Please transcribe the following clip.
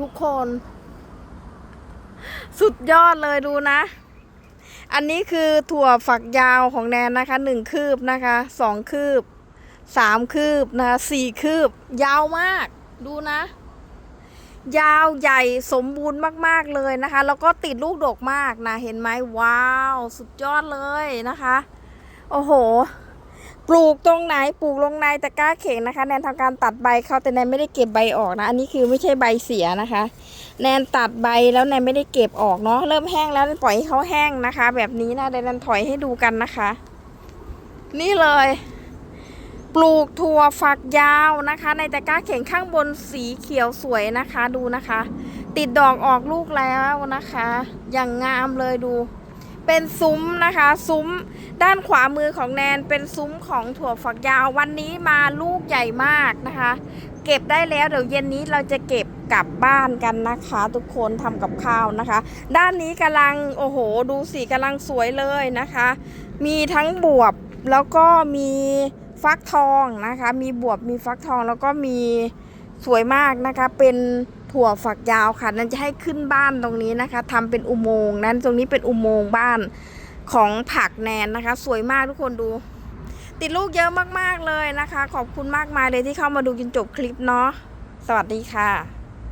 ทุกคน สุดยอดเลยดูนะ อันนี้คือถั่วฝักยาวของแนนนะคะหนึ่งคืบนะคะสองคืบสามคืบนะคะสี่คืบ ยาวมากดูนะ ยาวใหญ่สมบูรณ์มาก ๆ เลยนะคะ แล้วก็ติดลูกดกมากนะ เห็นไหมว้าว สุดยอดเลยนะคะ โอ้โห ปลูกตรงไหนปลูกลงในตะกร้าเข่งนะคะ แนนทำการตัดใบเขาแต่แนนไม่ได้เก็บใบออกนะ อันนี้คือไม่ใช่ใบเสียนะคะ แนนตัดใบแล้วแนนไม่ได้เก็บออกเนาะเริ่มแห้งแล้วปล่อยให้เขาแห้งนะคะ แบบนี้นะเดี๋ยวแนนถอยให้ดูกันนะคะ นี่เลย ปลูกถั่วฝักยาวนะคะ ในตะกร้าเข่งข้างบนสีเขียวสวยนะคะดูนะคะ ติดดอกออกลูกแล้วนะคะ อย่างงามเลยดู เป็นซุ้มนะคะ ซุ้มด้านขวามือของแนนเป็นซุ้มของถั่วฝักยาววันนี้มาลูกใหญ่มากนะคะ เก็บได้แล้วเดี๋ยวเย็นนี้เราจะเก็บกลับบ้านกันนะคะ ทุกคนทำกับข้าวนะคะ ด้านนี้กำลังโอ้โห ดูสีกำลังสวยเลยนะคะ มีทั้งบวบแล้วก็มีฟักทองนะคะ มีบวบมีฟักทองแล้วก็มีสวยมากนะคะเป็น ถั่วฝักยาวค่ะนั่นจะให้ขึ้นบ้านตรงนี้นะคะทำเป็นอุโมงค์นั้นตรงนี้เป็นอุโมงค์บ้านของผักแนนนะคะ สวยมากทุกคนดู ติดลูกเยอะมากๆเลยนะคะ ขอบคุณมากมายเลยที่เข้ามาดูจนจบคลิปเนาะสวัสดีค่ะ